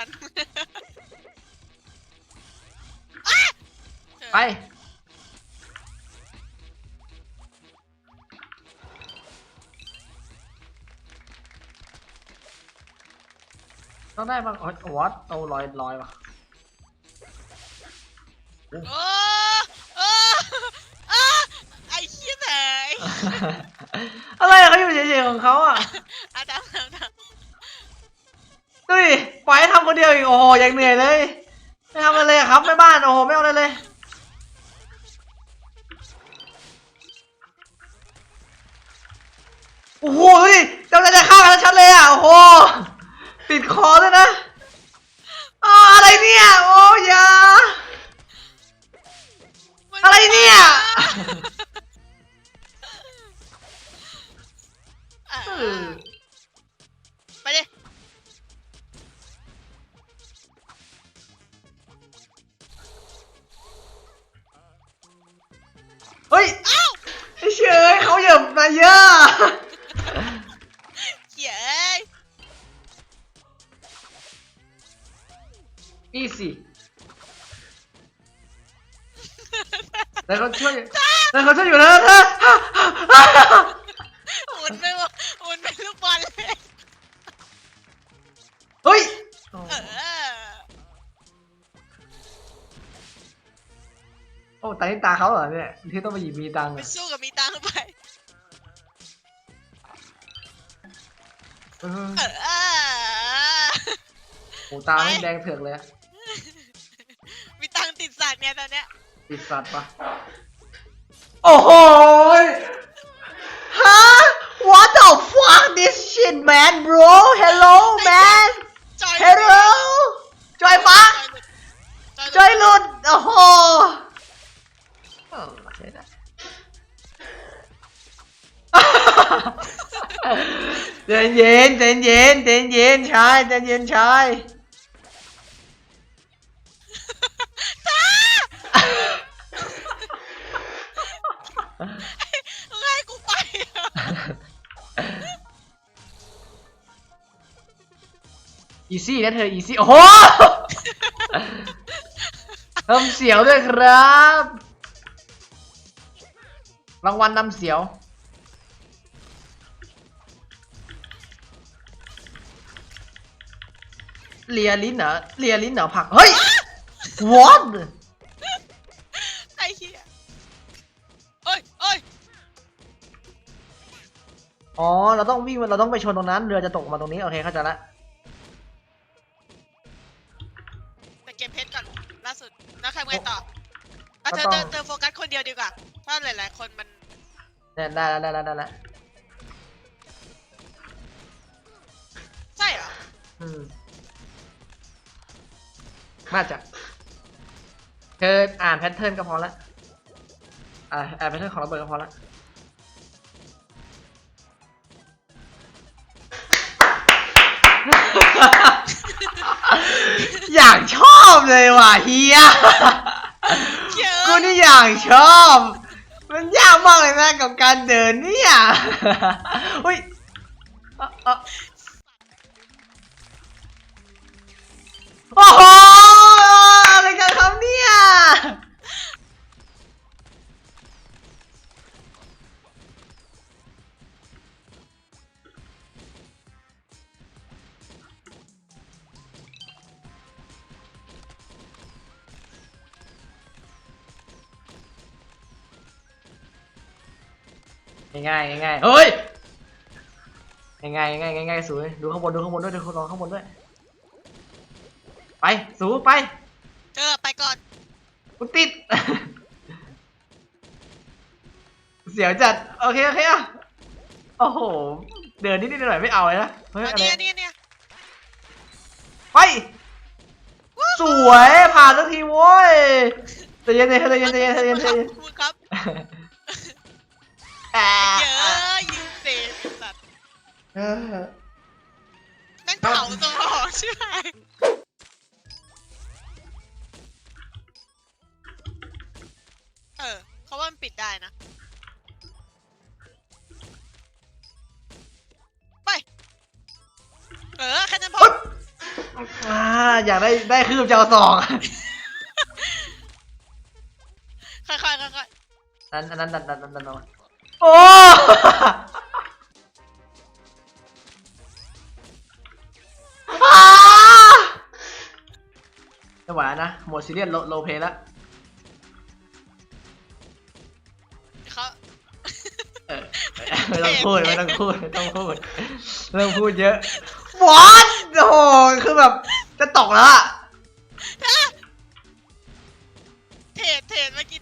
มันไป ต้องได้บ้างอ๋อวัดเอาลอยลอยว่ะโอ้โอ้โอ้ไอ้เหี้ยไหนอะไรอะเขาอยู่เฉยๆของเขาอะ อาดามอาดาม ดูดิปล่อยให้ทำคนเดียวอีกโอ้โหยังเหนื่อยเลย ไม่ทำอะไรเลยอะครับแม่บ้านโอ้โหไม่เอาอะไรเลย โอ้โหดูดิกำลังจะฆ่า อีซี่แต่เขาช่วยแต่เขาช่วยอยู่นะเธอหมุนไปหมดหมุนเป็นลูกบอลเลยเฮ้ยเออโอ้ตาที่ตาเขาเหรอเนี่ยที่ต้องไปหยิบมีตังค์ไปอะสู้กับมีตังค์ไปเออเออโอ้ตาไม่แดงเถือกเลยอะมี ตังค์ติดสัตว์เนี่ยตอนเนี้ยติดสัตว์ปะโอ้โหยฮะ What the fuck this shit man bro Hello man จอย Hello จอยปะจอยจอยหลุดโอ้โหเออใช่ได้ใจเย็นใจเย็นใจเย็นชายใจเย็นชาย ไล่กูไปอะอีซี่นะเธออีซี่โอ้โหเพิ่มเสียวด้วยครับ รางวัลนำเสียว เลียลิ้นเหรอเลียลิ้นเหรอผัก เฮ้ย what อ๋อ เราต้องวิ่งเราต้องไปชนตรงนั้น เรือจะตกมาตรงนี้ โอเค เข้าใจละ แต่เก็บเพชรก่อนล่าสุดแล้วใครไปต่ออะก็เธอต้องเธอเธอโฟกัสคนเดียวดีกว่าถ้าหลาย ๆ คนมันได้ได้แล้วได้แล้วได้แล้วใช่เหรอ อืมน่าจะเธออ่านแพทเทิร์นก็พอละอ่าอ่านแพทเทิร์นของระเบิดก็พอละ อยากชอบเลยว่ะเฮียเยอะกูนี่อยากชอบ มันยากมากเลยนะกับการเดินเนี่ยเฮ้ยเอ่อเอ่อโอ้โห ง่ายๆง่ายๆเฮ้ยง่ายๆง่ายๆง่ายๆสูดูข้างบนดูข้างบนด้วยดูข้างบนข้างบนด้วย ไปสูไปเออไปก่อนกูติด เสียวจัดโอเคโอเคอะโอ้โห เดินนิดๆหน่อยๆไม่เอาเลยนะเฮ้ยอันอะไรนี้อันนี้อันนี้ไป สวยผ่านสักทีโว้ยใจเย็นใจเย็นใจเย็นใจเย็นใจเย็นใจเย็นขอบคุณครับอ่า เยอะยืนเฟรมสัตว์เออแม่งเผาตรงหอใช่ไหมเออเขาว่ามันปิดได้นะ ไป เออแค่นั้นพอปึ๊บอ่าอยากได้ได้คืบจะเอาสองค่อยๆค่อยอันอันนั้นดันดันดันดันดัน โอ้อ่าไม่ไหวแล้วนะหมดซีเรียสโลโลเพแล้วๆเขาเออไม่ต้องพูดไม่ต้องพูดไม่ต้องพูดเริ่มพูดเยอะวอตโอ้โหคือแบบจะตกแล้วอะเทรดเทรดเมื่อกี้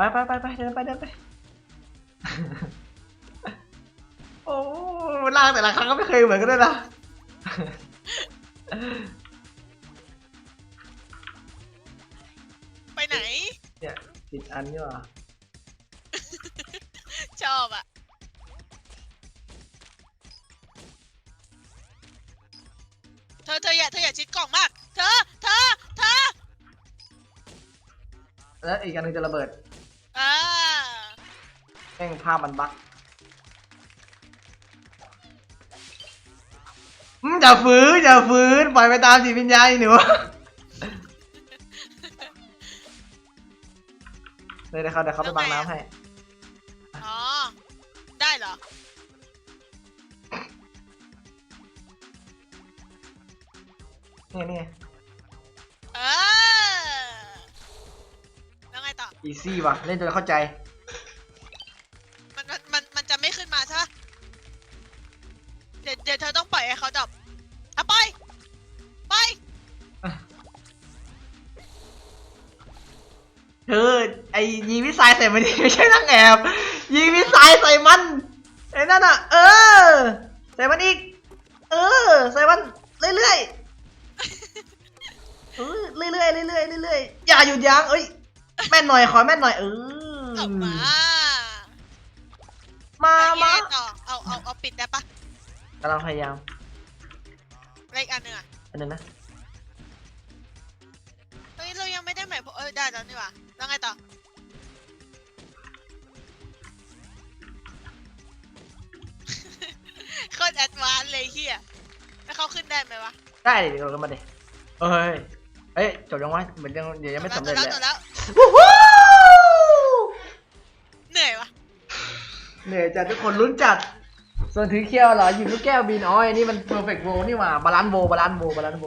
ไปไปไปไปเดินไปเดินไป โอ้ล่างแต่ละครั้งก็ไม่เคยเหมือนกันด้วยนะไปไหน เนี่ยปิดอันนี่หว่าชอบอะ เธอเธออย่าเธออย่าชิดกล่องมาก เธอ เธอ เธอ แล้วอีกอันหนึงจะระเบิดอ่า แม่งภาพมันบั๊กอืมอย่าฝืนอย่าฝืนปล่อยไปตามจิตวิญญาณไอ้หนูเลยเดี๋ยวเขาเดี๋ยวเขาไปบังน้ำให้ อ๋อ ได้เหรอ นี่นี่เออ แล้วไงต่อ อีซี่ว่ะ เล่นจนเข้าใจ เธอไอ้ยิงมิสไซล์ใส่มันดิไม่ใช่นั่งแอบยิงมิสไซล์ใส่มันไอ้นั่นอะเออ ใส่มันอีก เออ ใส่มันเรื่อยๆเออเรื่อยๆเรื่อยๆเรื่อยๆอย่าหยุดยั้งเอ้ยแม่นหน่อยขอแม่นหน่อยเออออกมามาแล้วมายังไงต่อเอาเอาเอาปิดได้ปะกำลังพยายามเลขอันหนึ่งอะอันนึงนะเฮ้ยเรายังไม่ได้ใหม่เออได้แล้วนี่หว่า แล้วไงต่อ โคตรแอดวานซ์เลยเฮียแล้วเขาขึ้นได้ไหมวะได้ดิเดี๋ยวเรามาดิเอ้ยเอ้ยจบยังวะเหมือนยังเดี๋ยวยังไม่สำเร็จจบเลยแล้วจบแล้ววู้ฮู้เหนื่อยวะเหนื่อยจัดทุกคนลุ้นจัด ส่วนถือเคียวเหรอหยิบลูกแก้วบินอ๋ออันนี้มันเพอร์เฟกต์โวนี่หว่าบาลานซ์โวบาลานซ์โวบาลานซ์โว